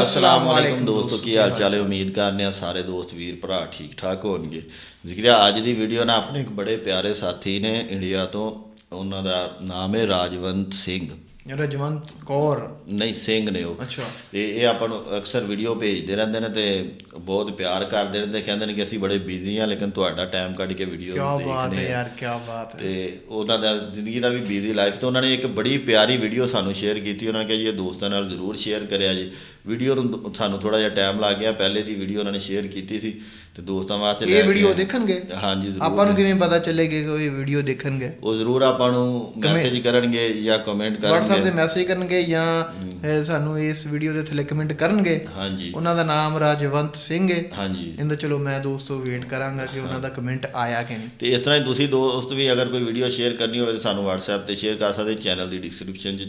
ਅਸਲਾਮ ਵਾਲੇਕੁਮ ਦੋਸਤੋ ਕੀ ਹਾਲ ਚਾਲ ਹੈ? ਉਮੀਦ ਕਰਨੇ ਆ ਸਾਰੇ ਦੋਸਤ ਵੀਰ ਭਰਾ ਠੀਕ ਠਾਕ ਹੋਣਗੇ ਜ਼ਿਕਰਿਆ ਅੱਜ ਦੀ ਵੀਡੀਓ ਨਾ ਆਪਣੇ ਇੱਕ ਬੜੇ ਪਿਆਰੇ ਸਾਥੀ ਨੇ ਇੰਡੀਆ ਤੋਂ। ਉਹਨਾਂ ਦਾ ਨਾਮ ਹੈ ਰਾਜਵੰਤ ਸਿੰਘ। ਰਜਵੰਤ ਕੌਰ। ਨਹੀਂ ਸਿੰਘ ਨੇ ਉਹ। ਅੱਛਾ। ਤੇ ਇਹ ਆਪਾਂ ਨੂੰ ਅਕਸਰ ਵੀਡੀਓ ਭੇਜਦੇ ਰਹਿੰਦੇ ਨੇ ਤੇ ਬਹੁਤ ਪਿਆਰ ਕਰਦੇ ਨੇ ਤੇ ਕਹਿੰਦੇ ਨੇ ਕਿ ਅਸੀਂ ਬੜੇ ਬਿਜ਼ੀ ਆ ਲੇਕਿਨ ਤੁਹਾਡਾ ਟਾਈਮ ਕੱਢ ਕੇ ਵੀਡੀਓ ਕੀ ਬਾਤ ਹੈ ਦੇਖਦੇ ਯਾਰ ਕੀ ਬਾਤ ਹੈ। ਤੇ ਉਹਨਾਂ ਦਾ ਜ਼ਿੰਦਗੀ ਦਾ ਵੀ ਬਿਜ਼ੀ ਲਾਈਫ ਤੇ ਉਹਨਾਂ ਨੇ ਇੱਕ ਬੜੀ ਪਿਆਰੀ ਵੀਡੀਓ ਸਾਨੂੰ ਸ਼ੇਅਰ ਕੀਤੀ। ਉਹਨਾਂ ਨੇ ਕਿਹਾ ਜੀ ਇਹ ਦੋਸਤਾਂ ਨਾਲ ਜ਼ਰੂਰ ਸ਼ੇਅਰ ਕਰਿਆ ਜੀ। ਵੀਡੀਓ ਨੂੰ ਸਾਨੂੰ ਥੋੜਾ ਜਿਹਾ ਟਾਈਮ ਲੱਗ ਗਿਆ। ਪਹਿਲੇ ਦੀ ਵੀਡੀਓ ਉਹਨਾਂ ਨੇ ਸ਼ੇਅਰ ਕੀਤੀ ਸੀ ਤੇ ਦੋਸਤਾਂ ਵਾਸਤੇ ਇਹ ਵੀਡੀਓ। ਦੇਖਣਗੇ? ਹਾਂਜੀ ਜ਼ਰੂਰ। ਆਪਾਂ ਨੂੰ ਕਿਵੇਂ ਪਤਾ ਚੱਲੇਗਾ ਕਿ ਉਹ ਇਹ ਵੀਡੀਓ ਦੇਖਣਗੇ? ਉਹ ਜ਼ਰੂਰ ਆਪਾਂ ਨੂੰ ਮੈਸੇਜ ਕਰਨਗੇ ਜਾਂ ਕਮੈਂਟ WhatsApp ਤੇ ਮੈਸੇਜ ਕਰਨਗੇ ਜਾਂ ਸਾਨੂੰ ਇਸ ਵੀਡੀਓ ਦੇ ਥੱਲੇ ਕਮੈਂਟ ਕਰਨਗੇ ਹਾਂਜੀ। ਉਹਨਾਂ ਦਾ ਨਾਮ ਰਾਜਵੰਤ ਸਿੰਘ ਹੈ। ਹਾਂਜੀ। ਇਹਦਾ ਚਲੋ ਮੈਂ ਦੋਸਤੋ ਵੇਟ ਕਰਾਂਗਾ ਕਿ ਉਹਨਾਂ ਦਾ ਕਮੈਂਟ ਆਇਆ ਕਿ ਨਹੀਂ। ਤੇ ਇਸ ਤਰ੍ਹਾਂ ਹੀ ਤੁਸੀਂ ਦੋਸਤ ਵੀ ਅਗਰ ਕੋਈ ਵੀਡੀਓ ਸ਼ੇਅਰ ਕਰਨੀ ਹੋਵੇ ਤਾਂ ਸਾਨੂੰ WhatsApp ਤੇ ਸ਼ੇਅਰ ਕਰ ਸਕਦੇ ਚੈਨਲ ਦੀ ਡਿਸਕ੍ਰਿਪਸ਼ਨ 'ਚ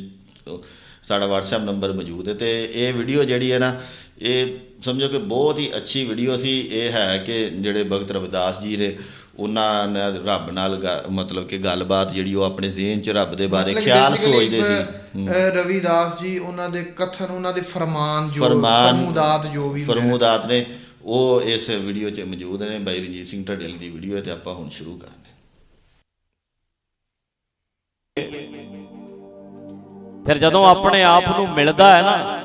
ਸਾਡਾ WhatsApp ਨੰਬਰ ਮੌਜੂਦ ਹੈ। ਤੇ ਇਹ ਵੀਡੀਓ ਜਿਹੜੀ ਹੈ ਨਾ ਇਹ ਸਮਝੋ ਕਿ ਬਹੁਤ ਹੀ ਅੱਛੀ ਵੀਡੀਓ ਸੀ। ਇਹ ਹੈ ਕਿ ਜਿਹੜੇ ਭਗਤ ਰਵਿਦਾਸ ਜੀ ਨੇ ਉਹਨਾਂ ਨੇ ਰੱਬ ਨਾਲ ਮਤਲਬ ਕਿ ਗੱਲਬਾਤ ਜਿਹੜੀ ਉਹ ਆਪਣੇ ਜ਼ਿਹਨ 'ਚ ਰੱਬ ਦੇ ਬਾਰੇ ਖਿਆਲ ਸੋਚਦੇ ਸੀ। ਰਵਿਦਾਸ ਜੀ ਉਹਨਾਂ ਦੇ ਕਥਨ ਉਹਨਾਂ ਦੇ ਫਰਮਾਨ ਜੋ ਫਰਮੂਦਾਤ ਜੋ ਵੀ। ਫਰਮੂਦਾਤ ਨੇ ਉਹ ਇਸ ਵੀਡੀਓ 'ਚ ਮੌਜੂਦ ਨੇ। ਬਾਈ ਰਣਜੀਤ ਸਿੰਘ ਢੱਡੇਲ ਦੀ ਵੀਡੀਓ ਹੈ ਤੇ ਆਪਾਂ ਹੁਣ ਸ਼ੁਰੂ ਕਰਨੇ ਫਿਰ ਜਦੋਂ ਆਪਣੇ ਆਪ ਨੂੰ ਮਿਲਦਾ ਹੈ ਨਾ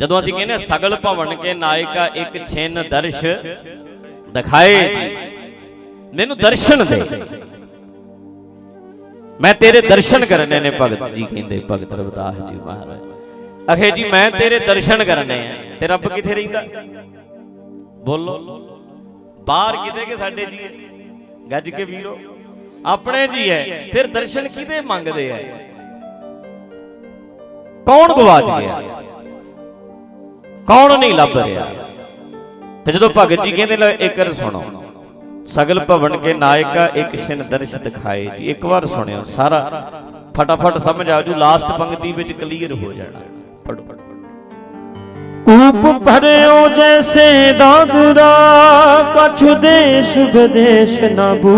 ਜਦੋਂ ਅਸੀਂ ਕਹਿੰਦੇ ਸਗਲ ਭਵਨ ਕੇ ਨਾਇਕਾ ਇੱਕ ਛਿਨ ਦਰਸ਼ ਦਿਖਾਏ ਜੀ ਮੈਨੂੰ ਦਰਸ਼ਨ ਦੇ। ਮੈਂ ਤੇਰੇ ਦਰਸ਼ਨ ਕਰਨੇ ਨੇ, ਭਗਤ ਜੀ ਕਹਿੰਦੇ, ਭਗਤ ਰਵਦਾਸ ਜੀ ਮਹਾਰਾਜ। ਅਖੇ ਜੀ, ਮੈਂ ਤੇਰੇ ਦਰਸ਼ਨ ਕਰਨੇ ਆ। ਤੇ ਰੱਬ ਕਿੱਥੇ ਰਹਿੰਦਾ? ਬੋਲੋ। ਬਾਹਰ ਕਿਤੇ ਕਿ ਸਾਡੇ ਜੀ ਗੱਜ ਕੇ ਵੀਰੋ, ਆਪਣੇ ਜੀ ਹੈ, ਫਿਰ ਦਰਸ਼ਨ ਕਿਹਦੇ ਮੰਗਦੇ ਆ? ਕੌਣ ਗਵਾਚ ਗਿਆ? ਕੌਣ ਨਹੀਂ ਲੱਭ ਰਿਹਾ? ਤੇ ਜਦੋਂ ਭਗਤ ਜੀ ਕਹਿੰਦੇ ਇੱਕ ਸੁਣੋ। ਸਗਲ ਭਵਨ ਕੇ ਨਾਇਕਾ ਇੱਕ ਛਿਨ ਦਰਸ਼ ਦਿਖਾਏ ਜੀ। ਇੱਕ ਵਾਰ ਸੁਣਿਓ ਸਾਰਾ ਫਟਾਫਟ ਸਮਝ ਆ ਜੂ ਲਾਸਟ ਪੰਕਤੀ ਵਿੱਚ ਕਲੀਅਰ ਹੋ ਜਾਣਾ। ਪੜੋ ਕੂਪ ਭਰਿਓ ਜੈਸੇ ਦਾਦਰਾ ਕਛੁ ਦੇਸ਼ ਵਿਦੇਸ਼ ਨਾ ਬੂ।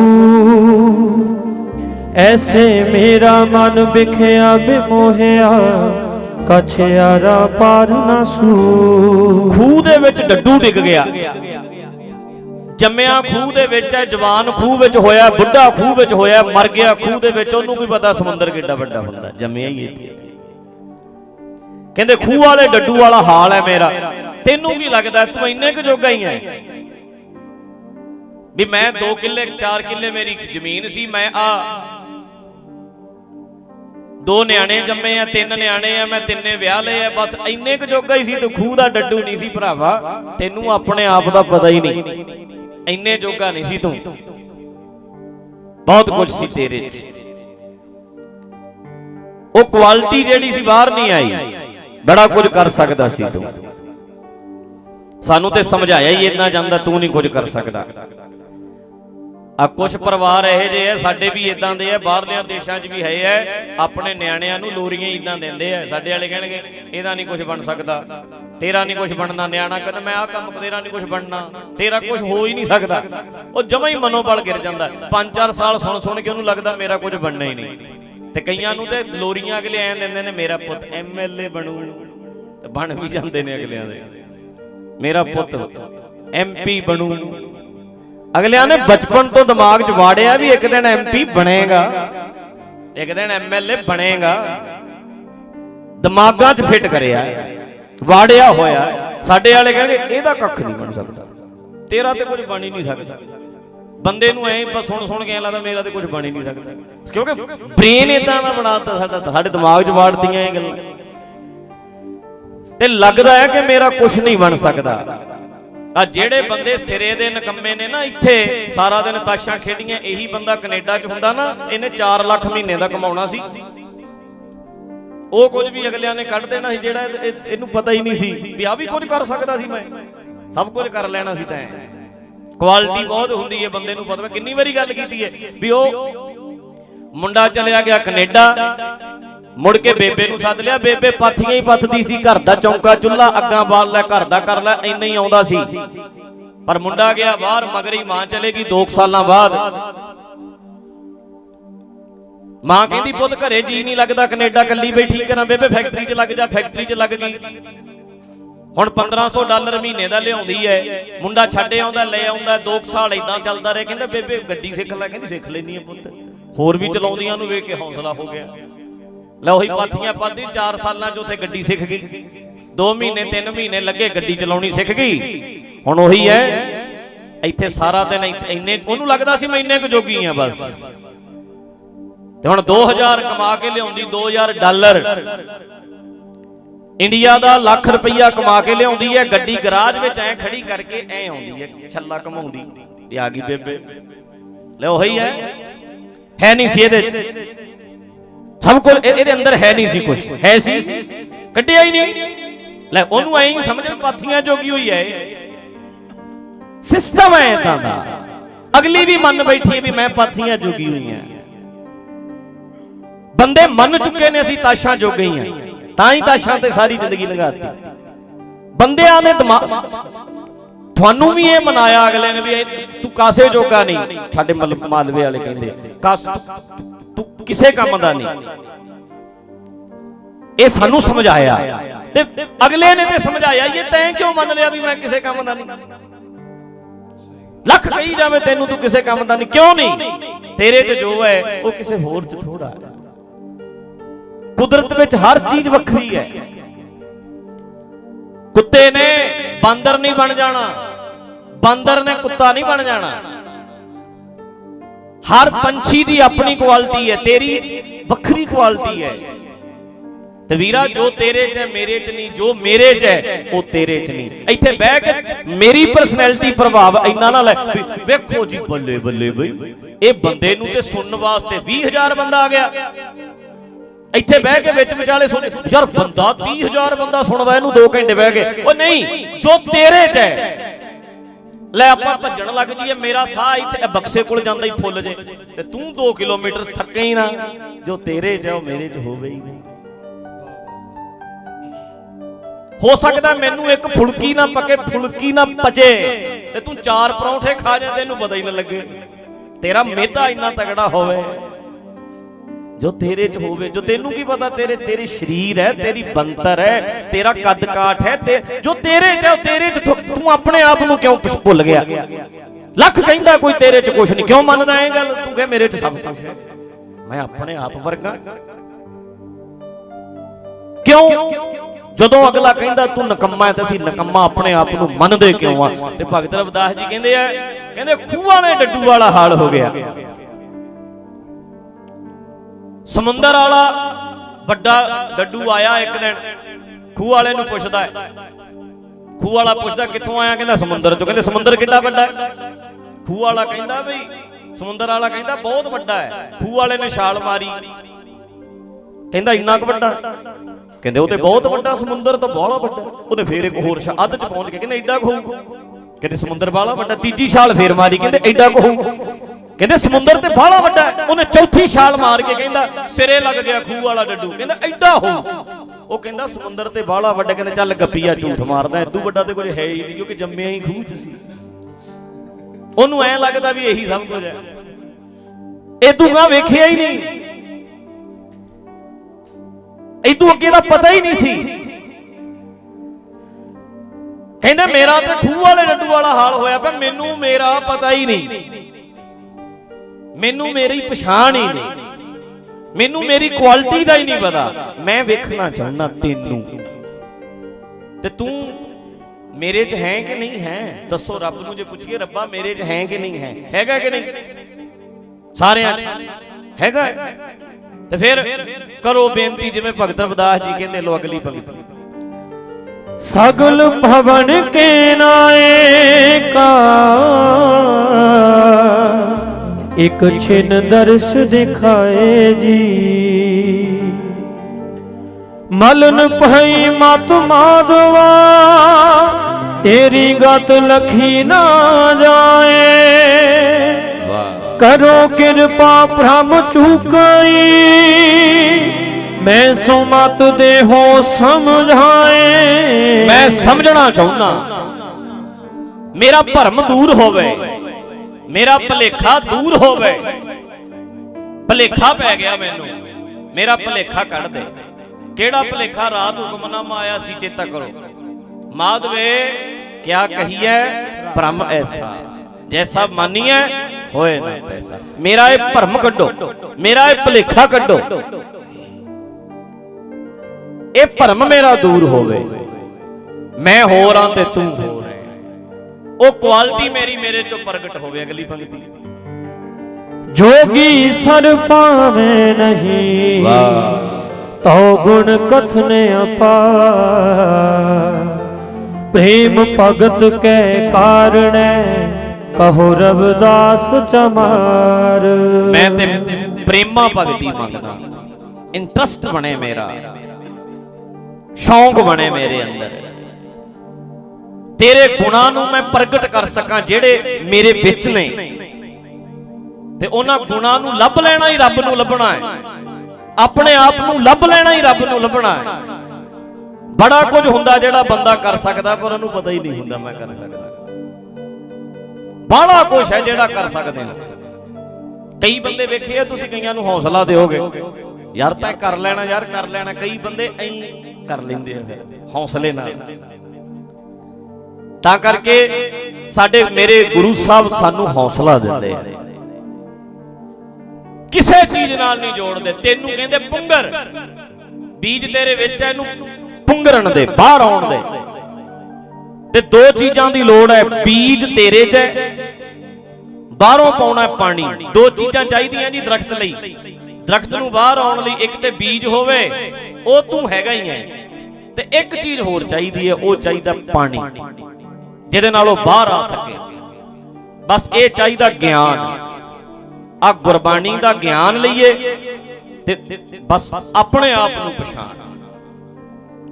ਐਸੇ ਮੇਰਾ ਮਨ ਵਿਖਿਆ ਬਿਮੋਹਿਆ ਕਛਿਆਰਾ ਪਾਰ ਨਾ ਸੂ। ਖੂਹ ਦੇ ਵਿੱਚ ਡੱਡੂ ਡਿੱਗ ਗਿਆ। ਜੰਮਿਆ ਖੂਹ ਦੇ ਵਿੱਚ ਹੈ ਜਵਾਨ ਖੂਹ ਵਿੱਚ ਹੋਇਆ ਬੁੱਢਾ ਖੂਹ ਵਿੱਚ ਹੋਇਆ ਮਰ ਗਿਆ ਖੂਹ ਦੇ ਵਿੱਚ ਉਹਨੂੰ ਕੀ ਪਤਾ ਸਮੁੰਦਰ ਕਿੱਡਾ ਵੱਡਾ ਹੁੰਦਾ ਜੰਮਿਆ ਹੀ ਇੱਥੇ। ਕਹਿੰਦੇ ਖੂਹ ਵਾਲੇ ਡੱਡੂ ਵਾਲਾ ਹਾਲ ਹੈ ਮੇਰਾ। ਤੈਨੂੰ ਕੀ ਲੱਗਦਾ ਤੂੰ ਇੰਨੇ ਕੁ ਜੋਗਾ ਹੀ ਹੈ? ਵੀ ਮੈਂ 2 ਕਿੱਲੇ 4 ਕਿੱਲੇ ਮੇਰੀ ਜ਼ਮੀਨ ਸੀ ਮੈਂ ਆ ਦੋ ਨਿਆਣੇ ਜੰਮੇ ਆ ਤਿੰਨ ਨਿਆਣੇ ਆ ਮੈਂ ਤਿੰਨੇ ਵਿਆਹ ਲਏ ਆ ਬਸ ਇੰਨੇ ਕੁ ਜੋਗਾ ਹੀ ਸੀ ਤੂੰ ਖੂਹ ਦਾ ਡੱਡੂ ਨਹੀਂ ਸੀ ਭਰਾਵਾ ਤੈਨੂੰ ਆਪਣੇ ਆਪ ਦਾ ਪਤਾ ਹੀ ਨਹੀਂ। ਇੰਨੇ ਜੋਗਾ ਨਹੀਂ ਸੀ ਤੂੰ। ਬਹੁਤ ਕੁਝ ਸੀ ਤੇਰੇ 'ਚ। ਉਹ ਕੁਆਲਿਟੀ ਜਿਹੜੀ ਸੀ ਬਾਹਰ ਨਹੀਂ ਆਈ। ਬੜਾ ਕੁਝ ਕਰ ਸਕਦਾ ਸੀ ਤੂੰ। ਸਾਨੂੰ ਤੇ ਸਮਝਾਇਆ ਹੀ ਇੰਨਾ ਜਾਂਦਾ ਤੂੰ ਨਹੀਂ ਕੁਝ ਕਰ ਸਕਦਾ। ਆ ਕੁਝ ਪਰਿਵਾਰ ਇਹੋ ਜਿਹੇ ਆ, ਸਾਡੇ ਵੀ ਇਦਾਂ ਦੇ ਆ, ਬਾਹਰਲਿਆਂ ਦੇਸ਼ਾਂ 'ਚ ਵੀ ਹੈ ਐ ਆਪਣੇ ਨਿਆਣਿਆਂ ਨੂੰ ਲੋਰੀਆਂ ਇਦਾਂ ਦਿੰਦੇ ਆ, ਸਾਡੇ ਵਾਲੇ ਕਹਿਣਗੇ, ਇਹਦਾ ਨਹੀਂ ਕੁਝ ਬਣ ਸਕਦਾ, ਤੇਰਾ ਨਹੀਂ ਕੁਝ ਬਣਨਾ, ਨਿਆਣਾ ਕਹਿੰਦਾ ਮੈਂ ਆਹ ਕੰਮ ਤੇਰਾ ਨਹੀਂ ਕੁਝ ਬਣਨਾ, ਤੇਰਾ ਕੁਝ ਹੋ ਹੀ ਨਹੀਂ ਸਕਦਾ। ਉਹ ਜਮਾ ਹੀ ਮਨੋਬਲ ਗਿਰ ਜਾਂਦਾ 5-4 ਸਾਲ ਸੁਣ ਸੁਣ ਕੇ ਉਹਨੂੰ ਲੱਗਦਾ ਮੇਰਾ ਕੁਝ ਬਣਨਾ ਹੀ ਨਹੀਂ। ਤੇ ਕਈਆਂ ਨੂੰ ਤੇ ਲੋਰੀਆਂ ਅਗਲੇ ਐਂ ਦਿੰਦੇ ਨੇ, ਮੇਰਾ ਪੁੱਤ ਐਮਐਲਏ ਬਣੂ, ਤੇ ਬਣ ਵੀ ਜਾਂਦੇ ਨੇ ਅਗਲਿਆਂ ਦੇ। ਮੇਰਾ ਪੁੱਤ ਐਮਪੀ ਬਣੂ ਅਗਲਿਆਂ ਨੇ ਬਚਪਨ ਤੋਂ ਦਿਮਾਗ 'ਚ ਵਾੜਿਆ ਵੀ ਇੱਕ ਦਿਨ ਐਮਪੀ ਬਣੇਗਾ। ਇੱਕ ਦਿਨ ਐਮਐਲਏ ਬਣੇਗਾ। ਦਿਮਾਗਾਂ 'ਚ ਫਿੱਟ ਕਰਿਆ। ਵਾੜਿਆ ਹੋਇਆ। ਸਾਡੇ ਵਾਲੇ ਕਹਿੰਦੇ, ਇਹਦਾ ਕੱਖ ਨਹੀਂ ਬਣ ਸਕਦਾ। ਤੇਰਾ ਤੇ ਕੁਝ ਬਣ ਹੀ ਨਹੀਂ ਸਕਦਾ। ਬੰਦੇ ਨੂੰ ਐਂ ਬਸ ਸੁਣ ਸੁਣ ਕੇ ਐਂ ਲੱਗਦਾ ਮੇਰਾ ਤੇ ਕੁਝ ਬਣ ਹੀ ਨਹੀਂ ਸਕਦਾ। ਕਿਉਂਕਿ ਬ੍ਰੇਨ ਇਦਾਂ ਦਾ ਬਣਾਤਾ ਸਾਡਾ, ਸਾਡੇ ਦਿਮਾਗ 'ਚ ਵਾੜਦੀਆਂ ਇਹ ਗੱਲਾਂ। ਤੇ ਲੱਗਦਾ ਹੈ ਕਿ ਮੇਰਾ ਕੁਝ ਨਹੀਂ ਬਣ ਸਕਦਾ। ਆ ਜਿਹੜੇ ਬੰਦੇ ਸਿਰੇ ਦੇ ਨਕੰਮੇ ਨੇ ਨਾ ਇੱਥੇ, ਸਾਰਾ ਦਿਨ ਤਾਸ਼ਾਂ ਖੇਡੀਆਂ, ਇਹੀ ਬੰਦਾ ਕੈਨੇਡਾ 'ਚ ਹੁੰਦਾ ਨਾ, ਇਹਨੇ 4 ਲੱਖ ਮਹੀਨੇ ਦਾ ਕਮਾਉਣਾ ਸੀ। ਉਹ ਕੁਝ ਵੀ ਅਗਲਿਆਂ ਨੇ ਕੱਢ ਦੇਣਾ ਸੀ, ਜਿਹੜਾ ਇਹਨੂੰ ਪਤਾ ਹੀ ਨਹੀਂ ਸੀ ਵੀ ਆ ਵੀ ਕੁਝ ਕਰ ਸਕਦਾ ਸੀ ਮੈਂ। ਸਭ ਕੁਝ ਕਰ ਲੈਣਾ ਸੀ ਤੈਂ। ਕੁਆਲਿਟੀ ਬਹੁਤ ਹੁੰਦੀ ਹੈ ਬੰਦੇ ਨੂੰ ਪਤਾ। ਕਿੰਨੀ ਵਾਰੀ ਗੱਲ ਕੀਤੀ ਹੈ ਵੀ ਉਹ ਮੁੰਡਾ ਚਲਿਆ ਗਿਆ ਕੈਨੇਡਾ ਮੁੜ ਕੇ ਬੇਬੇ ਨੂੰ ਸੱਦ ਲਿਆ। ਬੇਬੇ ਪਾਥੀਆਂ ਹੀ ਪੱਥਦੀ ਸੀ। ਘਰ ਦਾ ਚੌਂਕਾ ਚੁੱਲਾ ਅੱਗਾ ਬਾਲ ਲੈ, ਘਰ ਦਾ ਕਰ ਲੈ ਇੰਨਾ ਹੀ ਆਉਂਦਾ ਸੀ। ਪਰ ਮੁੰਡਾ ਗਿਆ ਬਾਹਰ, ਮਗਰੀ ਮਾਂ ਚਲੇਗੀ 2 ਸਾਲਾਂ ਬਾਅਦ। ਮਾਂ ਕਹਿੰਦੀ, ਪੁੱਤ, ਘਰੇ ਜੀ ਨਹੀਂ ਲੱਗਦਾ, ਕੈਨੇਡਾ ਕੱਲੀ ਬੈਠੀ ਕਰਾਂ। ਬੇਬੇ ਫੈਕਟਰੀ 'ਚ ਲੱਗ ਜਾ ਫੈਕਟਰੀ 'ਚ ਲੱਗ ਗਈ। ਹੁਣ 1500 ਡਾਲਰ ਮਹੀਨੇ ਦਾ ਲਿਆਉਂਦੀ ਐ। ਮੁੰਡਾ ਛੱਡ ਆਉਂਦਾ, ਲੈ ਆਉਂਦਾ 2 ਸਾਲ ਇਦਾਂ ਚੱਲਦਾ ਰਿਹਾ। ਕਹਿੰਦਾ, ਬੇਬੇ, ਗੱਡੀ ਸਿੱਖ ਲੈ। ਕਹਿੰਦੀ, ਸਿੱਖ ਲੈਣੀ ਆ ਪੁੱਤ। ਹੋਰ ਵੀ ਚਲਾਉਂਦੀਆਂ ਨੂੰ ਵੇਖ ਕੇ ਹੌਸਲਾ ਹੋ ਗਿਆ। ਲੈ ਉਹੀ ਪਾਥੀਆਂ ਪਾਦੀ 4 ਸਾਲਾਂ 'ਚ ਉੱਥੇ ਗੱਡੀ ਸਿੱਖ ਗਈ। 2 ਮਹੀਨੇ 3 ਮਹੀਨੇ ਲੱਗੇ ਗੱਡੀ ਚਲਾਉਣੀ ਸਿੱਖ ਗਈ। ਹੁਣ ਉਹੀ ਐ ਇੱਥੇ ਸਾਰਾ ਦਿਨ ਇੰਨੇ ਉਹਨੂੰ ਲੱਗਦਾ ਸੀ ਮੈਂ ਇੰਨੇ ਕੁ ਜੋਗੀ ਆ ਬਸ। ਤੇ ਹੁਣ 2000 ਕਮਾ ਕੇ ਲਿਆਉਂਦੀ 2000 ਡਾਲਰ। ਇੰਡੀਆ ਦਾ ਲੱਖ ਰੁਪਈਆ ਕਮਾ ਕੇ ਲਿਆਉਂਦੀ ਹੈ, ਗੱਡੀ ਗਰਾਜ ਵਿੱਚ ਐ ਖੜੀ ਕਰਕੇ ਐ ਆਉਂਦੀ ਹੈ, ਛੱਲਾ ਕਮਾਉਂਦੀ ਇਹ ਆ ਗਈ ਬੇਬੇ। ਲੈ ਉਹੀ ਹੈ ਹੈ ਨਹੀਂ ਸੀ ਇਹਦੇ ਚ। ਸਭ ਕੁਝ ਇਹਦੇ ਅੰਦਰ ਹੈ ਨਹੀਂ ਸੀ ਕੁਝ ਹੈ ਸੀ ਕੱਢਿਆ ਹੀ ਨਹੀਂ ਲੈ ਉਹਨੂੰ ਐਂ ਸਮਝ ਪਾਥੀਆਂ ਜੋਗੀ ਹੋਈ ਹੈ ਸਿਸਟਮ ਹੈ ਇਦਾਂ ਦਾ ਅਗਲੀ ਵੀ ਮੰਨ ਬੈਠੀ ਹੈ ਵੀ ਮੈਂ ਪਾਥੀਆਂ ਜੋਗੀ ਹੋਈ ਹਾਂ ਬੰਦੇ ਮੰਨ ਚੁੱਕੇ ਨੇ ਅਸੀਂ ਤਾਸ਼ਾਂ ਜੋਗੇ ਹੀ ਹਾਂ ਤਾਂ ਹੀ ਤਾਸ਼ਾਂ ਤੇ ਸਾਰੀ ਜ਼ਿੰਦਗੀ ਲੰਘਾਤੀ ਬੰਦਿਆਂ ਨੇ ਦਿਮਾਗ ਤੁਹਾਨੂੰ ਵੀ ਇਹ ਮਨਾਇਆ ਅਗਲੇ ਨੇ ਵੀ ਤੂੰ ਕਾਸੇ ਜੋਗਾ ਨਹੀਂ ਸਾਡੇ ਮਲ- ਮਾਲਵੇ ਵਾਲੇ ਕਹਿੰਦੇ ਕਾਸ ਤੂੰ- ਕਿਸੇ ਕੰਮ ਦਾ ਨਹੀਂ। ਇਹ ਸਾਨੂੰ ਸਮਝਾਇਆ। ਤੇ ਅਗਲੇ ਨੇ ਤੇ ਸਮਝਾਇਆ ਇਹ ਤੈਂ ਕਿਉਂ ਮੰਨ ਲਿਆ ਵੀ ਮੈਂ ਕਿਸੇ ਕੰਮ ਦਾ ਨਹੀਂ? ਲੱਖ ਕਹੀ ਜਾਵੇ, ਤੈਨੂੰ ਤੂੰ ਕਿਸੇ ਕੰਮ ਦਾ ਨਹੀਂ। ਕਿਉਂ ਨਹੀਂ? ਤੇਰੇ 'ਚ ਜੋ ਹੈ, ਉਹ ਕਿਸੇ ਹੋਰ 'ਚ ਥੋੜਾ ਹੈ। ਕੁਦਰਤ ਵਿੱਚ ਹਰ ਚੀਜ਼ ਵੱਖਰੀ ਹੈ। ਕੁੱਤੇ ਨੇ ਬਾਂਦਰ ਨਹੀਂ ਬਣ ਜਾਣਾ। ਬਾਂਦਰ ਨੇ ਕੁੱਤਾ ਨਹੀਂ ਬਣ ਜਾਣਾ। ਹਰ ਪੰਛੀ ਦੀ ਆਪਣੀ ਕੁਆਲਿਟੀ ਹੈ, ਤੇਰੀ ਵੱਖਰੀ ਕੁਆਲਿਟੀ ਹੈ। ਤੇ ਵੀਰਾ, ਜੋ ਤੇਰੇ 'ਚ ਹੈ, ਮੇਰੇ 'ਚ ਨਹੀਂ, ਜੋ ਮੇਰੇ 'ਚ ਹੈ, ਉਹ ਤੇਰੇ 'ਚ ਨਹੀਂ। ਇੱਥੇ ਬਹਿ ਕੇ ਮੇਰੀ ਪਰਸਨੈਲਿਟੀ ਪ੍ਰਭਾਵ ਇੰਨਾ ਨਾ ਲੈ ਵੇਖੋ ਜੀ, ਬੱਲੇ ਬੱਲੇ ਬਈ, ਇਹ ਬੰਦੇ ਨੂੰ ਤੇ ਸੁਣਨ ਵਾਸਤੇ 20000 ਬੰਦਾ ਆ ਗਿਆ। ਇੱਥੇ ਬਹਿ ਕੇ ਵਿੱਚ ਵਿਚਾਲੇ ਸੁਣ, ਯਾਰ ਬੰਦਾ 30000 ਬੰਦਾ ਸੁਣਦਾ, ਇਹਨੂੰ 2 ਘੰਟੇ ਬਹਿ ਕੇ। ਉਹ ਨਹੀਂ, ਜੋ ਤੇਰੇ 'ਚ ਹੈ ਲੈ ਆਪਾਂ ਭੱਜਣ ਲੱਗ ਜੀਏ ਮੇਰਾ ਸਾਹ ਇੱਥੇ ਬਕਸੇ ਕੋਲ ਜਾਂਦਾ ਹੀ ਫੁੱਲ ਜੇ। ਤੇ ਤੂੰ 2 ਕਿਲੋਮੀਟਰ ਥੱਕੇ ਹੀ ਨਾ, ਜੋ ਤੇਰੇ 'ਚ ਉਹ ਮੇਰੇ 'ਚ ਹੋਵੇ ਹੀ ਨਹੀਂ। ਹੋ ਸਕਦਾ ਮੈਨੂੰ ਇੱਕ ਫੁਲਕੀ ਨਾ ਪਕੇ, ਫੁਲਕੀ ਨਾ ਪਚੇ, ਤੇ ਤੂੰ ਚਾਰ ਪਰੌਂਠੇ ਖਾ ਜਾ, ਤੈਨੂੰ ਪਤਾ ਹੀ ਨਾ ਲੱਗੇ। ਤੇਰਾ ਮਿਹਦਾ ਇੰਨਾ ਤਗੜਾ ਹੋਵੇ। ਜੋ ਤੇਰੇ 'ਚ ਹੋਵੇ ਜੋ ਤੈਨੂੰ ਕੀ ਪਤਾ ਤੇਰੇ ਤੇਰੇ ਸਰੀਰ ਹੈ ਤੇਰੀ ਬੰਤਰ ਹੈ ਤੇਰਾ ਕੱਦ ਕਾਠ ਹੈ ਤੇ ਜੋ ਤੇਰੇ 'ਚ ਹੈ, ਤੇਰੇ 'ਚ ਤੂੰ ਆਪਣੇ ਆਪ ਨੂੰ ਕਿਉਂ ਭੁੱਲ ਗਿਆ? ਲੱਖ ਕਹਿੰਦਾ ਕੋਈ ਤੇਰੇ 'ਚ ਕੁਝ ਨਹੀਂ ਕਿਉਂ ਮੰਨਦਾ ਇਹ ਗੱਲ? ਤੂੰ ਕਹੇ ਮੇਰੇ 'ਚ ਸਭ ਕੁਝ ਹੈ। ਮੈਂ ਆਪਣੇ ਆਪ ਵਰਗਾ। ਕਿਉਂ? ਜਦੋਂ ਅਗਲਾ ਕਹਿੰਦਾ ਤੂੰ ਨਕੰਮਾ ਹੈ ਤੇ ਅਸੀਂ ਨਕੰਮਾ ਆਪਣੇ ਆਪ ਨੂੰ ਮੰਨਦੇ ਕਿਉਂ ਆ? ਤੇ ਭਗਤ ਰਵਿਦਾਸ ਜੀ ਕਹਿੰਦੇ ਆ ਕਹਿੰਦੇ ਖੂਹ ਵਾਲੇ ਡੱਡੂ ਵਾਲਾ ਹਾਲ ਹੋ ਗਿਆ। ਸਮੁੰਦਰ ਵਾਲਾ ਵੱਡਾ ਡੱਡੂ ਆਇਆ ਇੱਕ ਦਿਨ, ਖੂਹ ਵਾਲੇ ਨੂੰ ਪੁੱਛਦਾ ਹੈ। ਖੂਹ ਵਾਲਾ ਪੁੱਛਦਾ, ਕਿੱਥੋਂ ਆਇਆ? ਕਹਿੰਦਾ, ਸਮੁੰਦਰ ਚੋਂ। ਕਹਿੰਦੇ, ਸਮੁੰਦਰ ਕਿੰਨਾ ਵੱਡਾ ਹੈ? ਖੂਹ ਵਾਲਾ ਕਹਿੰਦਾ, ਬਈ, ਸਮੁੰਦਰ ਵਾਲਾ ਕਹਿੰਦਾ, ਬਹੁਤ ਵੱਡਾ ਹੈ। ਖੂਹ ਵਾਲੇ ਨੇ ਛਾਲ ਮਾਰੀ। ਕਹਿੰਦਾ, ਇੰਨਾ ਕੁ ਵੱਡਾ? ਕਹਿੰਦੇ, ਉਹ ਤੇ ਬਹੁਤ ਵੱਡਾ, ਸਮੁੰਦਰ ਤਾਂ ਬਾਹਲਾ ਵੱਡਾ ਉਹਨੇ ਫੇਰ ਇੱਕ ਹੋਰ ਅੱਧ ਚ ਪਹੁੰਚ ਕੇ ਕਹਿੰਦੇ ਐਡਾ ਕੁ ਹੋਊ? ਕਹਿੰਦੇ, ਸਮੁੰਦਰ ਬਾਹਲਾ ਵੱਡਾ ਤੀਜੀ ਛਾਲ ਫੇਰ ਮਾਰੀ, ਕਹਿੰਦੇ ਐਡਾ ਕੁ ਹੋਊ? ਕਹਿੰਦੇ ਸਮੁੰਦਰ ਤੇ ਬਾਹਲਾ ਵੱਡਾ ਉਹਨੇ ਚੌਥੀ ਛਾਲ ਮਾਰ ਕੇ ਕਹਿੰਦਾ, ਸਿਰੇ ਲੱਗ ਗਿਆ ਖੂਹ ਵਾਲਾ ਡੱਡੂ। ਕਹਿੰਦਾ, ਐਡਾ ਹੋਊ ਉਹ ਕਹਿੰਦਾ, ਸਮੁੰਦਰ ਤੇ ਬਾਹਲਾ ਵੱਡਾ ਕਹਿੰਦੇ, ਚੱਲ ਗੱਪੀਆ ਝੂਠ ਮਾਰਦਾ ਐਦੂ ਵੱਡਾ ਤੇ ਕੁਝ ਹੈ ਹੀ ਨਹੀਂ, ਕਿਉਂਕਿ ਜੰਮਿਆ ਹੀ ਖੂਹ 'ਚ ਸੀ। ਉਹਨੂੰ ਐ ਲੱਗਦਾ ਵੀ ਇਹੀ ਸਭ ਕੁਝ ਹੈ। ਇਹ ਤੂੰ ਵੇਖਿਆ ਹੀ ਨਹੀਂ। ਇਦੋਂ ਅੱਗੇ ਦਾ ਪਤਾ ਹੀ ਨਹੀਂ ਸੀ। ਕਹਿੰਦੇ, ਮੇਰਾ ਤੇ ਖੂਹ ਵਾਲੇ ਡੱਡੂ ਵਾਲਾ ਹਾਲ ਹੋਇਆ ਪਿਆ। ਮੈਨੂੰ, ਮੇਰਾ ਪਤਾ ਹੀ ਨਹੀਂ। ਮੈਨੂੰ ਮੇਰੀ ਪਛਾਣ ਹੀ ਨਹੀਂ। ਮੈਨੂੰ ਮੇਰੀ ਕੁਆਲਿਟੀ ਦਾ ਹੀ ਨਹੀਂ ਪਤਾ। ਮੈਂ ਵੇਖਣਾ ਚਾਹੁੰਦਾ ਤੈਨੂੰ। ਤੇ ਤੂੰ ਮੇਰੇ 'ਚ ਹੈ ਕਿ ਨਹੀਂ ਹੈ? ਦੱਸੋ ਰੱਬ ਨੂੰ ਜੇ ਪੁੱਛੀਏ, ਰੱਬਾ ਮੇਰੇ 'ਚ ਹੈ ਕਿ ਨਹੀਂ ਹੈ? ਹੈਗਾ ਕਿ ਨਹੀਂ? ਸਾਰਿਆਂ 'ਚ। ਹੈਗਾ। ਤੇ ਫਿਰ ਕਰੋ ਬੇਨਤੀ, ਜਿਵੇਂ ਭਗਤ ਰਵਦਾਸ ਜੀ ਕਹਿੰਦੇ ਲੋ ਅਗਲੀ ਪੰਕਤੀ। ਸਗਲ ਭਵਨ ਕੇ ਨਾਏ ਕਾ ਇਕ ਛਿਨ ਦਰਸ਼ ਦਿਖਾਏ ਜੀ। ਮਲਨ ਪਈ ਮਤ ਮਾਧਵਾ, ਤੇਰੀ ਗਤ ਲਖੀ ਨਾ ਜਾਏ। ਕਰੋ ਕਿਰਪਾ ਭ੍ਰਮ ਚੁਕਾਈ, ਮੈਂ ਸੋ ਮਤ ਦੇਹੋ ਸਮਝਾਏ। ਮੈਂ ਸਮਝਣਾ ਚਾਹੁੰਦਾ, ਮੇਰਾ ਭਰਮ ਦੂਰ ਹੋਵੇ। ਮੇਰਾ ਭਲੇਖਾ ਦੂਰ ਹੋਵੇ। ਭਲੇਖਾ ਪੈ ਗਿਆ ਮੈਨੂੰ। ਮੇਰਾ ਭਲੇਖਾ ਕੱਢ ਦੇ। ਕਿਹੜਾ ਭਲੇਖਾ ਰਾਤ ਹੁਕਮਨਾਮਾ ਆਇਆ ਸੀ ਚੇਤਾ ਕਰੋ। ਮਾਧਵੇ, ਕਿਆ ਕਹੀਐ? ਭ੍ਰਮ ਐਸਾ। ਜੈਸਾ ਮਾਨੀਐ, ਹੋਏ ਨਾ ਤੈਸਾ ਮੇਰਾ ਇਹ ਭਰਮ ਕੱਢੋ। ਮੇਰਾ ਇਹ ਭੁਲੇਖਾ ਕੱਢੋ। ਇਹ ਭਰਮ ਮੇਰਾ ਦੂਰ ਹੋਵੇ। ਮੈਂ ਹੋਰ ਆਂ ਤੇ ਤੂੰ ਉਹ ਕੁਆਲਿਟੀ ਮੇਰੀ ਮੇਰੇ ਚੋਂ ਪ੍ਰਗਟ ਹੋਵੇ ਅਗਲੀ ਪੰਕਤੀ। ਜੋਗੀ ਸਰ ਪਾਵੇ ਨਹੀਂ ਤਉ ਗੁਣ ਕਥਨ ਅਪਾਰ। ਪ੍ਰੇਮ ਭਗਤ ਕੈ ਕਾਰਣੈ ਕਹੋ ਰਵਿਦਾਸ ਚਮਾਰ। ਮੈਂ ਤੇ ਪ੍ਰੇਮਾ ਭਗਤੀ ਮੰਗਦਾ। ਇੰਟਰਸਟ ਬਣੇ ਮੇਰਾ। ਸ਼ੌਂਕ ਬਣੇ ਮੇਰੇ ਅੰਦਰ। ਤੇਰੇ ਗੁਣਾਂ ਨੂੰ ਮੈਂ ਪ੍ਰਗਟ ਕਰ ਸਕਾਂ ਜਿਹੜੇ ਮੇਰੇ ਵਿੱਚ ਨੇ। ਤੇ ਉਹਨਾਂ ਗੁਣਾਂ ਨੂੰ ਲੱਭ ਲੈਣਾ ਹੀ ਰੱਬ ਨੂੰ ਲੱਭਣਾ ਹੈ। ਆਪਣੇ ਆਪ ਨੂੰ ਲੱਭ ਲੈਣਾ ਹੀ ਰੱਬ ਨੂੰ ਲੱਭਣਾ ਹੈ। ਬੜਾ ਕੁਝ ਹੁੰਦਾ ਜਿਹੜਾ ਬੰਦਾ ਕਰ ਸਕਦਾ, ਪਰ ਉਹਨੂੰ ਪਤਾ ਹੀ ਨਹੀਂ ਹੁੰਦਾ ਮੈਂ ਕਰ ਸਕਦਾ। ਬਾਹਲਾ ਕੁਝ ਹੈ ਜਿਹੜਾ ਕਰ ਸਕਦੇ ਹਾਂ ਕਈ ਬੰਦੇ ਵੇਖੇ ਆ, ਤੁਸੀਂ ਕਈਆਂ ਨੂੰ ਹੌਸਲਾ ਦਿਓਗੇ, ਯਾਰ ਤੈਂ ਕਰ ਲੈਣਾ, ਯਾਰ ਕਰ ਲੈਣਾ। ਕਈ ਬੰਦੇ ਐਂ ਕਰ ਲੈਂਦੇ ਆ, ਹੌਸਲੇ ਨਾਲ। ਤਾਂ ਕਰਕੇ ਸਾਡੇ ਮੇਰੇ ਗੁਰੂ ਸਾਹਿਬ ਸਾਨੂੰ ਹੌਸਲਾ ਦਿੰਦੇ ਆ। ਕਿਸੇ ਚੀਜ਼ ਨਾਲ ਨਹੀਂ ਜੋੜਦੇ। ਤੈਨੂੰ ਕਹਿੰਦੇ ਪੁੰਗਰ। ਬੀਜ ਤੇਰੇ ਵਿੱਚ ਹੈ ਇਹਨੂੰ ਪੁੰਗਰਨ ਦੇ, ਬਾਹਰ ਆਉਣ ਦੇ। ਤੇ ਦੋ ਚੀਜ਼ਾਂ ਦੀ ਲੋੜ ਹੈ, ਬੀਜ ਤੇਰੇ 'ਚ ਹੈ, ਬਾਹਰੋਂ ਪਾਉਣਾ ਪਾਣੀ। ਦੋ ਚੀਜ਼ਾਂ ਚਾਹੀਦੀਆਂ ਜੀ ਦਰਖਤ ਲਈ। ਦਰਖਤ ਨੂੰ ਬਾਹਰ ਆਉਣ ਲਈ ਇੱਕ ਤੇ ਬੀਜ ਹੋਵੇ, ਉਹ ਤੂੰ ਹੈਗਾ ਹੀ ਹੈ। ਤੇ ਇੱਕ ਚੀਜ਼ ਹੋਰ ਚਾਹੀਦੀ ਹੈ, ਉਹ ਚਾਹੀਦਾ ਪਾਣੀ। ਜਿਹਦੇ ਨਾਲ ਉਹ ਬਾਹਰ ਆ ਸਕੇ। ਬਸ ਇਹ ਚਾਹੀਦਾ ਗਿਆਨ। ਆ ਗੁਰਬਾਣੀ ਦਾ ਗਿਆਨ ਲਈਏ ਤੇ ਬਸ ਆਪਣੇ ਆਪ ਨੂੰ ਪਛਾਣ।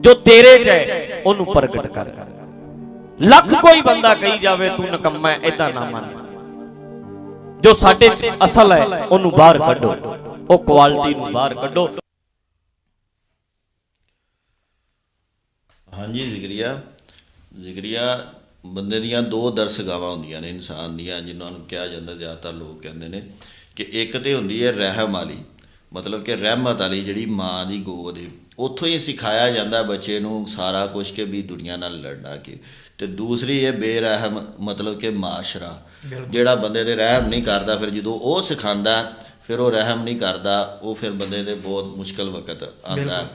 ਜੋ ਤੇਰੇ 'ਚ ਹੈ, ਉਹਨੂੰ ਪ੍ਰਗਟ ਕਰ। ਲੱਖ ਕੋਈ ਬੰਦਾ ਕਹੀ ਜਾਵੇ, ਤੂੰ ਨਕੰਮਾ ਹੈ ਇਦਾਂ ਨਾ ਮੰਨ। ਜੋ ਸਾਡੇ 'ਚ ਅਸਲ ਹੈ, ਉਹਨੂੰ ਬਾਹਰ ਕੱਢੋ। ਉਹ ਕੁਆਲਿਟੀ ਨੂੰ ਬਾਹਰ ਕੱਢੋ। ਹਾਂਜੀ, ਜ਼ਿਕਰੀਆ। ਜ਼ਿਕਰੀਆ ਬੰਦੇ ਦੀਆਂ ਦੋ ਦਰਸਗਾਵਾਂ ਹੁੰਦੀਆਂ ਨੇ ਇਨਸਾਨ ਦੀਆਂ ਜਿਨ੍ਹਾਂ ਨੂੰ ਕਿਹਾ ਜਾਂਦਾ ਜ਼ਿਆਦਾਤਰ ਲੋਕ ਕਹਿੰਦੇ ਨੇ ਕਿ ਇੱਕ ਤੇ ਹੁੰਦੀ ਹੈ ਰਹਿਮ ਵਾਲੀ ਮਤਲਬ ਕਿ ਰਹਿਮਤ ਵਾਲੀ ਜਿਹੜੀ ਮਾਂ ਦੀ ਗੋਦ ਹੈ ਉੱਥੋਂ ਹੀ ਸਿਖਾਇਆ ਜਾਂਦਾ ਬੱਚੇ ਨੂੰ ਸਾਰਾ ਕੁਝ ਕਿ ਵੀ ਦੁਨੀਆ ਨਾਲ ਲੜਨਾ ਕਿ। ਤੇ ਦੂਸਰੀ ਹੈ ਬੇਰਹਿਮ ਮਤਲਬ ਕਿ ਮਾਸ਼ਰਾ ਜਿਹੜਾ ਬੰਦੇ ਦੇ ਰਹਿਮ ਨਹੀਂ ਕਰਦਾ ਫਿਰ ਜਦੋਂ ਉਹ ਸਿਖਾਉਂਦਾ ਫਿਰ ਉਹ ਰਹਿਮ ਨਹੀਂ ਕਰਦਾ ਉਹ ਫਿਰ ਬੰਦੇ ਦੇ ਬਹੁਤ ਮੁਸ਼ਕਲ ਵਕਤ ਆਉਂਦਾ।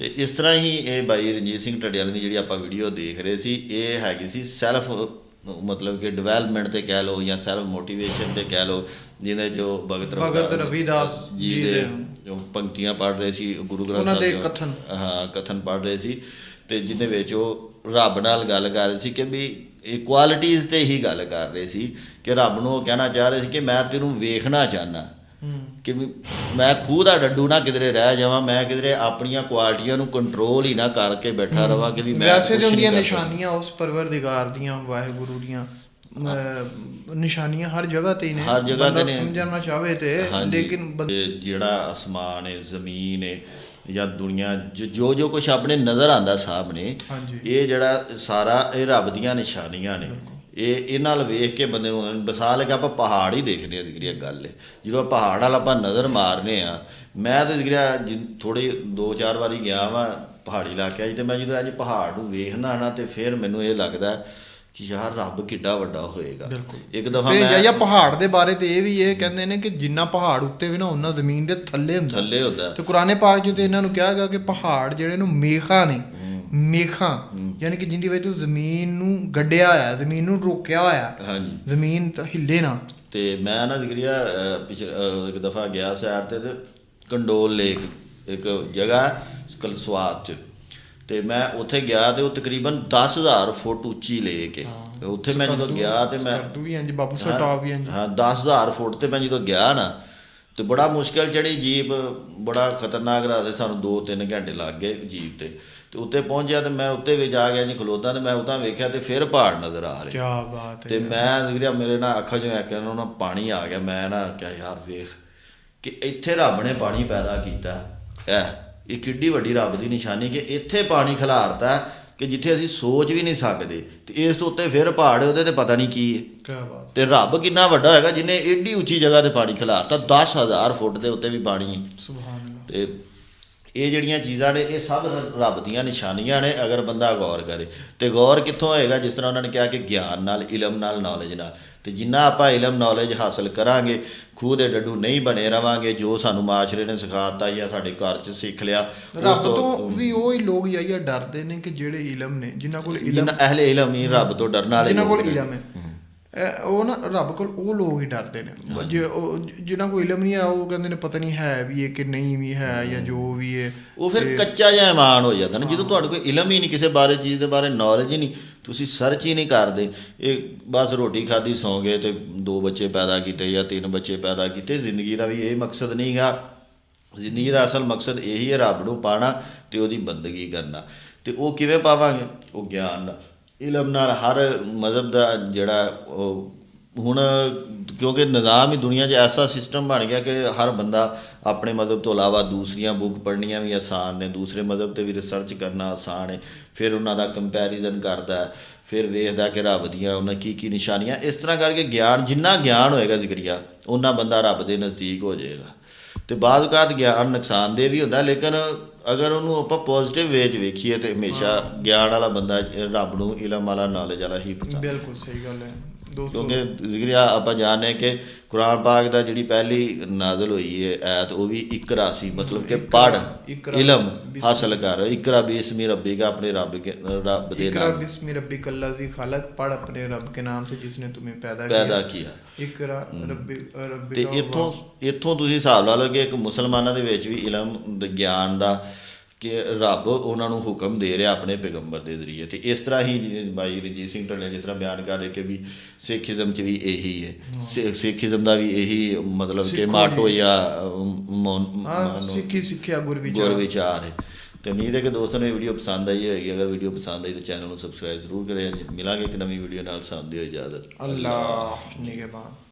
ਤੇ ਇਸ ਤਰ੍ਹਾਂ ਹੀ ਇਹ ਬਾਈ ਰਣਜੀਤ ਸਿੰਘ ਢੱਡਿਆਲ ਦੀ ਜਿਹੜੀ ਆਪਾਂ ਵੀਡੀਓ ਦੇਖ ਰਹੇ ਸੀ ਇਹ ਹੈਗੀ ਸੀ ਸੈਲਫ ਮਤਲਬ ਕਿ ਡਿਵੈਲਪਮੈਂਟ ਤੇ ਕਹਿ ਲਓ ਜਾਂ ਸੈਲਫ ਮੋਟੀਵੇਸ਼ਨ ਤੇ ਕਹਿ ਲਓ ਜਿਹਦੇ ਜੋ ਭਗਤ ਭਗਤ ਰਵਿਦਾਸ ਜੀ ਦੇ ਦੇ ਜੋ ਪੰਕਤੀਆਂ ਪੜ੍ਹ ਰਹੇ ਸੀ ਗੁਰੂ ਗ੍ਰੰਥ ਉਹਨਾਂ ਦੇ ਸਾਹਿਬ ਦੀਆਂ- ਕਥਨ। ਹਾਂ ਕਥਨ ਪੜ੍ਹ ਰਹੇ ਸੀ ਤੇ ਜਿਹਦੇ ਵਿੱਚ ਉਹ ਰੱਬ ਨਾਲ ਗੱਲ ਕਰ ਰਹੇ ਸੀ ਕਿ ਵੀ ਇਕੁਆਲਿਟੀਜ਼ ਤੇ ਹੀ ਗੱਲ ਕਰ ਰਹੇ ਸੀ ਕਿ ਰੱਬ ਨੂੰ ਉਹ ਕਹਿਣਾ ਚਾਹ ਰਹੇ ਸੀ ਕਿ ਮੈਂ ਤੈਨੂੰ ਵੇਖਣਾ ਚਾਹਨਾ ਕਿ ਮੈਂ ਖੂਹ ਦਾ ਡੱਡੂ ਨਾ ਕਿਧਰੇ ਰਹਿ ਜਾਵਾਂ ਮੈਂ ਕਿਧਰੇ ਆਪਣੀਆਂ ਕੁਆਲਿਟੀਆਂ ਨੂੰ ਕੰਟਰੋਲ ਹੀ ਨਾ ਕਰਕੇ ਬੈਠਾ ਰਵਾਂ ਕਿ ਵੀ ਮੈਂ ਵੈਸੇ ਕੁਛ ਨਹੀਂ ਹੁੰਦੀਆਂ। ਨਿਸ਼ਾਨੀਆਂ ਉਸ ਪਰਵਰਦੀਗਾਰ ਦੀਆਂ ਵਾਹਿਗੁਰੂ ਦੀਆਂ ਨਿਸ਼ਾਨੀਆਂ ਹਰ ਜਗ੍ਹਾ ਤੇ ਨੇ ਹਰ ਜਗ੍ਹਾ ਤੇ ਨੇ। ਸਮਝਣਾ ਚਾਹਵੇ ਤੇ। ਲੇਕਿਨ ਜਿਹੜਾ ਅਸਮਾਨ ਹੈ ਜ਼ਮੀਨ ਹੈ ਜਾਂ ਦੁਨੀਆ ਜ- ਜੋ ਜੋ ਕੁਝ ਆਪਣੇ ਨਜ਼ਰ ਆਂਦਾ ਸਾਹਮਣੇ ਹਾਂਜੀ। ਇਹ ਜਿਹੜਾ ਸਾਰਾ ਇਹ ਰੱਬ ਦੀਆਂ ਨਿਸ਼ਾਨੀਆਂ ਨੇ ਇਹ ਇਹ ਨਾਲ ਵੇਖ ਕੇ ਬੰਦੇ ਨੂੰ ਬਸਾ ਲਗਾ ਆਪਾਂ ਪਹਾੜ ਹੀ ਦੇਖਦੇ ਆ ਜ਼ਿਕਰੀਆ ਗੱਲ। ਹੈ ਜਦੋਂ ਪਹਾੜ ਵਾਲ ਆਪਾਂ ਨਜ਼ਰ ਮਾਰਨੇ ਆ ਮੈਂ ਤਾਂ ਜ਼ਿਕਰੀਆ ਥੋੜੀ ਦੋ ਚਾਰ ਵਾਰੀ ਗਿਆ ਵਾਂ ਪਹਾੜੀ ਇਲਾਕਿਆਂ 'ਚ ਤੇ ਮੈਂ ਜਦੋਂ ਅੱਜ ਪਹਾੜ ਨੂੰ ਵੇਖਣਾ ਨਾ ਤੇ ਫਿਰ ਮੈਨੂੰ ਇਹ ਲੱਗਦਾ ਕਿ ਯਾਰ ਰੱਬ ਕਿੱਡਾ ਵੱਡਾ ਹੋਏਗਾ। ਇੱਕ ਦਫਾ ਤੇ ਮੈਂ ਜਾਂ ਪਹਾੜ ਦੇ ਬਾਰੇ ਤੇ ਇਹ ਵੀ ਇਹ ਕਹਿੰਦੇ ਨੇ ਕਿ ਜਿੰਨਾ ਪਹਾੜ ਉੱਤੇ ਵੀ ਨਾ ਉਹਨਾਂ ਜ਼ਮੀਨ ਦੇ ਥੱਲੇ ਹੁੰਦਾ। ਥੱਲੇ ਹੁੰਦਾ। ਤੇ ਕੁਰਾਨੇ ਪਾਕ 'ਚ ਤੇ ਇਹਨਾਂ ਨੂੰ ਕਿਹਾ ਗਿਆ ਕਿ ਪਹਾੜ ਜਿਹੜੇ ਨੂੰ ਮੇਖਾਂ ਨੇ ਮੇਖਾਂ ਯਾਨੀ ਕਿ ਜਿੰਦੀ ਵਿੱਚ ਜ਼ਮੀਨ ਨੂੰ ਗੱਡਿਆ ਹੋਇਆ ਜ਼ਮੀਨ ਨੂੰ ਰੋਕਿਆ ਹੋਇਆ ਹਾਂਜੀ। ਜ਼ਮੀਨ ਤਾਂ ਹਿੱਲੇ ਨਾ। ਤੇ ਮੈਂ ਨਾ ਜ਼ਿਕਰੀਆ ਇੱਕ ਦਫਾ ਗਿਆ ਸੈਰ ਤੇ ਤੇ ਕੰਡੋਲ ਲੇਕ ਇੱਕ ਜਗ੍ਹਾ ਕਲਸਵਾਤ ਚ। ਤੇ ਮੈਂ ਉੱਥੇ ਗਿਆ ਤੇ ਉਹ ਤਕਰੀਬਨ 10000 ਫੁੱਟ ਉੱਚੀ ਲੇਕ ਹੈ ਉੱਥੇ ਮੈਂ ਜਦੋਂ ਗਿਆ ਤੇ ਮੈਂ ਤੂੰ ਵੀ ਇੰਜ ਬਾਬੂ ਸਟਾਪ ਵੀ ਇੰਜ ਹਾਂ 10000 ਫੁੱਟ ਤੇ ਮੈਂ ਜਦੋਂ ਗਿਆ ਨਾ ਤੇ ਬੜਾ ਮੁਸ਼ਕਲ ਚੜੀ ਜੀਪ ਬੜਾ ਖਤਰਨਾਕ ਰਸਤੇ ਸਾਨੂੰ 2-3 ਘੰਟੇ ਲੱਗ ਗਏ ਜੀਪ ਤੇ। ਤੇ ਉੱਤੇ ਪਹੁੰਚਿਆ ਤੇ ਮੈਂ ਉੱਤੇ ਵੀ ਜਾ ਗਿਆ ਜੀ ਖਲੋਤਾ ਤੇ ਮੈਂ ਉਤਾਂ ਵੇਖਿਆ ਤੇ ਫਿਰ ਪਹਾੜ ਨਜ਼ਰ ਆ ਰਹੇ। ਕੀ ਬਾਤ ਤੇ ਹੈ ਮੈਂ ਜ਼ਿਕਰਿਆ ਮੇਰੇ ਨਾਲ ਅੱਖਾਂ ਚੋਂ ਐ ਉਹਨਾਂ ਨਾਲ ਪਾਣੀ ਆ ਗਿਆ ਮੈਂ ਨਾ ਕਿਹਾ ਯਾਰ ਵੇਖ ਕਿ ਇੱਥੇ ਰੱਬ ਨੇ ਪਾਣੀ ਪੈਦਾ ਕੀਤਾ। ਐ ਇਹ ਕਿੱਡੀ ਵੱਡੀ ਰੱਬ ਦੀ ਨਿਸ਼ਾਨੀ ਕਿ ਇੱਥੇ ਪਾਣੀ ਖਿਲਾਰਤਾ ਕਿ ਜਿੱਥੇ ਅਸੀਂ ਸੋਚ ਵੀ ਨਹੀਂ ਸਕਦੇ ਤੇ ਇਸ ਤੋਂ ਉੱਤੇ ਫਿਰ ਪਹਾੜ ਉਹਦੇ ਤੇ ਪਤਾ ਨਹੀਂ ਕੀ ਹੈ। ਕੀ ਬਾਤ ਤੇ ਰੱਬ ਕਿੰਨਾ ਵੱਡਾ ਹੋਏਗਾ ਜਿਨੇ ਏਡੀ ਉੱਚੀ ਜਗ੍ਹਾ ਤੇ ਪਾਣੀ ਖਿਲਾਰਤਾ 10000 ਫੁੱਟ ਦੇ ਉੱਤੇ ਵੀ ਪਾਣੀ ਹੈ। ਸੁਭਾਨ ਅੱਲਾਹ। ਤੇ ਇਹ ਜਿਹੜੀਆਂ ਚੀਜ਼ਾਂ ਨੇ ਇਹ ਸਭ ਰੱਬ ਦੀਆਂ ਨਿਸ਼ਾਨੀਆਂ ਨੇ ਅਗਰ ਬੰਦਾ ਗੌਰ ਕਰੇ। ਤੇ ਗੌਰ ਕਿੱਥੋਂ ਹੋਏਗਾ? ਜਿਸ ਤਰ੍ਹਾਂ ਉਹਨਾਂ ਨੇ ਕਿਹਾ ਕਿ ਗਿਆਨ ਨਾਲ ਇਲਮ ਨਾਲ ਨੌਲੇਜ ਨਾਲ। ਤੇ ਜਿੰਨਾ ਆਪਾਂ ਇਲਮ ਨੌਲੇਜ ਹਾਸਲ ਕਰਾਂਗੇ ਖੂਹ ਦੇ ਡੱਡੂ ਨਹੀਂ ਬਣੇ ਰਵਾਂਗੇ ਜੋ ਸਾਨੂੰ ਮਾਸ਼ਰੇ ਨੇ ਸਿਖਾਤਾ ਜਾਂ ਸਾਡੇ ਘਰ 'ਚ ਸਿੱਖ ਲਿਆ ਰੱਬ ਤੋਂ ਵੀ ਉਹ ਹੀ ਲੋਕ ਯਾਇਆ ਡਰਦੇ ਨੇ ਕਿ ਜਿਹੜੇ ਇਲਮ ਨੇ ਜਿਨ੍ਹਾਂ ਕੋਲ ਇਲਮ ਅਹਲੇ ਇਲਮ ਹੀ ਰੱਬ ਤੋਂ ਡਰਨ ਵਾਲੇ ਜਿਨ੍ਹਾਂ ਕੋਲ। ਇਲਮ ਹੈ। ਉਹ ਨਾ ਰੱਬ ਕੋਲ ਉਹ ਲੋਕ ਹੀ ਡਰਦੇ ਨੇ। ਜੇ ਉਹ ਜਿਨ੍ਹਾਂ ਕੋਲ ਇਲਮ ਨਹੀਂ ਆ ਉਹ ਕਹਿੰਦੇ ਨੇ ਪਤਾ ਨਹੀਂ ਹੈ ਵੀ ਇਹ ਕਿ ਨਹੀਂ ਵੀ ਹੈ ਜਾਂ ਜੋ ਵੀ ਹੈ ਉਹ ਫਿਰ ਕੱਚਾ ਜਿਹਾ ਇਮਾਨ ਹੋ ਜਾਂਦਾ ਨਾ ਜਦੋਂ ਤੁਹਾਡੇ ਕੋਲ ਇਲਮ ਹੀ ਨਹੀਂ ਕਿਸੇ ਬਾਰੇ ਚੀਜ਼ ਦੇ ਬਾਰੇ ਨੌਲੇਜ ਹੀ ਨਹੀਂ ਤੁਸੀਂ ਸਰਚ ਹੀ ਨਹੀਂ ਕਰਦੇ। ਇਹ ਬਸ ਰੋਟੀ ਖਾਧੀ ਸੌਂ ਗਏ ਤੇ ਦੋ ਬੱਚੇ ਪੈਦਾ ਕੀਤੇ ਜਾਂ ਤਿੰਨ ਬੱਚੇ ਪੈਦਾ ਕੀਤੇ ਜ਼ਿੰਦਗੀ ਦਾ ਵੀ ਇਹ ਮਕਸਦ ਨਹੀਂਗਾ ਜ਼ਿੰਦਗੀ ਦਾ ਅਸਲ ਮਕਸਦ ਇਹੀ ਹੈ ਰੱਬ ਨੂੰ ਪਾਣਾ ਤੇ ਉਹਦੀ ਬੰਦਗੀ ਕਰਨਾ। ਤੇ ਉਹ ਕਿਵੇਂ ਪਾਵਾਂਗੇ? ਉਹ ਗਿਆਨ ਨਾਲ ਇਲਮ ਨਾਲ ਹਰ ਮਜ਼ਹਬ ਦਾ ਜਿਹੜਾ ਉਹ, ਹੁਣ ਕਿਉਂਕਿ ਨਿਜ਼ਾਮ ਹੀ ਦੁਨੀਆ 'ਚ ਐਸਾ ਸਿਸਟਮ ਬਣ ਗਿਆ ਕਿ ਹਰ ਬੰਦਾ ਆਪਣੇ ਮਜ਼ਹਬ ਤੋਂ ਇਲਾਵਾ ਦੂਸਰੀਆਂ ਬੁੱਕ ਪੜ੍ਹਨੀਆਂ ਵੀ ਆਸਾਨ ਨੇ, ਦੂਸਰੇ ਮਜ਼ਹਬ ਤੇ ਵੀ ਰਿਸਰਚ ਕਰਨਾ ਆਸਾਨ ਹੈ ਫਿਰ ਉਹਨਾਂ ਦਾ ਕੰਪੈਰੀਜ਼ਨ ਕਰਦਾ ਫਿਰ ਵੇਖਦਾ ਕਿ ਰੱਬ ਦੀਆਂ ਉਹਨਾਂ ਕੀ ਕੀ ਨਿਸ਼ਾਨੀਆਂ, ਇਸ ਤਰ੍ਹਾਂ ਕਰਕੇ ਗਿਆਨ, ਜਿੰਨਾ ਗਿਆਨ ਹੋਏਗਾ ਜ਼ਿਕਰੀਆ ਉਹਨਾਂ ਬੰਦਾ ਰੱਬ ਦੇ ਨਜ਼ਦੀਕ ਹੋ ਜਾਏਗਾ। ਤੇ ਬਾਅਦ ਕਾਤ ਗਿਆਨ ਨੁਕਸਾਨਦੇਹ ਵੀ ਹੁੰਦਾ, ਲੇਕਿਨ ਅਗਰ ਉਹਨੂੰ ਆਪਾਂ ਪੋਜ਼ਿਟਿਵ ਵੇ 'ਚ ਵੇਖੀਏ ਤੇ ਹਮੇਸ਼ਾ ਗਿਆਨ ਵਾਲਾ ਬੰਦਾ ਰੱਬ ਨੂੰ ਇਲਮ ਵਾਲਾ ਨੌਲੇਜ ਵਾਲਾ ਹੀ ਪਸੰਦ ਬਿਲਕੁਲ ਸਹੀ ਗੱਲ ਹੈ। ਕਿਉਂਕਿ ਜ਼ਿਕਰ ਆਪਾਂ ਜਾਣਦੇ ਕਿ ਕੁਰਾਨ ਪਾਕ ਦਾ ਜਿਹੜੀ ਪਹਿਲੀ ਨਾਜ਼ਲ ਹੋਈ ਹੈ ਐਤ ਉਹ ਵੀ ਇਕਰਾ ਸੀ ਮਤਲਬ ਕਿ ਪੜ ਇਲਮ ਹਾਸਲ ਕਰ ਇਕਰਾ ਬismi ਰੱਬਿਕ ਆਪਣੇ ਰੱਬ ਕੇ ਰੱਬ ਦੇ ਨਾਮ। ਇਕਰਾ ਬismi ਰੱਬਿਕ ਅਲਜ਼ੀ ਖਲਕ ਪੜ ਆਪਣੇ ਰੱਬ ਕੇ ਨਾਮ ਸੇ ਜਿਸ ਨੇ ਤੁਮੇ ਪੈਦਾ ਕੀਤਾ ਪੈਦਾ ਤੇ ਇਥੋਂ ਇਥੋਂ ਤੁਸੀਂ ਹਿਸਾਬ ਲਾ ਲਓ ਕਿ ਇੱਕ ਮੁਸਲਮਾਨਾਂ ਦੇ ਵਿੱਚ ਵੀ ਇਲਮ ਗਿਆਨ ਦਾ ਕਿ ਰੱਬ ਉਹਨਾਂ ਨੂੰ ਹੁਕਮ ਦੇ ਰਿਹਾ ਆਪਣੇ ਪੈਗੰਬਰ ਦੇ ਜ਼ਰੀਏ ਤੇ ਇਸ ਤਰ੍ਹਾਂ ਹੀ ਬਾਈ ਰਜੀਤ ਸਿੰਘ ਢੱਲੇ ਜਿਸ ਤਰ੍ਹਾਂ ਬਿਆਨ ਕਰ ਕਿ ਵੀ ਸਿੱਖੀਜ਼ਮ 'ਚ ਵੀ ਇਹੀ ਹੈ। ਸਿੱਖੀਜ਼ਮ ਦਾ ਵੀ ਇਹੀ ਮਤਲਬ ਕਿ ਮਾਟੋ ਜਾਂ। ਮਾਨੋ ਸਿੱਖੀ ਸਿੱਖਿਆ ਗੁਰਵਿਚਾਰ। ਗੁਰਵਿਚਾਰ ਹੈ। ਤੇ ਉਮੀਦ ਹੈ ਕਿ ਦੋਸਤੋ ਨੂੰ ਇਹ ਵੀਡੀਓ ਪਸੰਦ ਆਈ ਹੋਵੇਗੀ ਅਗਰ ਵੀਡੀਓ ਪਸੰਦ ਆਈ ਤਾਂ ਚੈਨਲ ਨੂੰ ਸਬਸਕ੍ਰਾਈਬ ਜ਼ਰੂਰ ਕਰਿਓ। ਮਿਲਾਂਗੇ ਇੱਕ ਨਵੀਂ ਵੀਡੀਓ ਨਾਲ। ਸਾਥ ਦਿਓ ਇਜਾਜ਼ਤ। ਅੱਲਾਹ ਨਿਗਹਿਬਾਨ।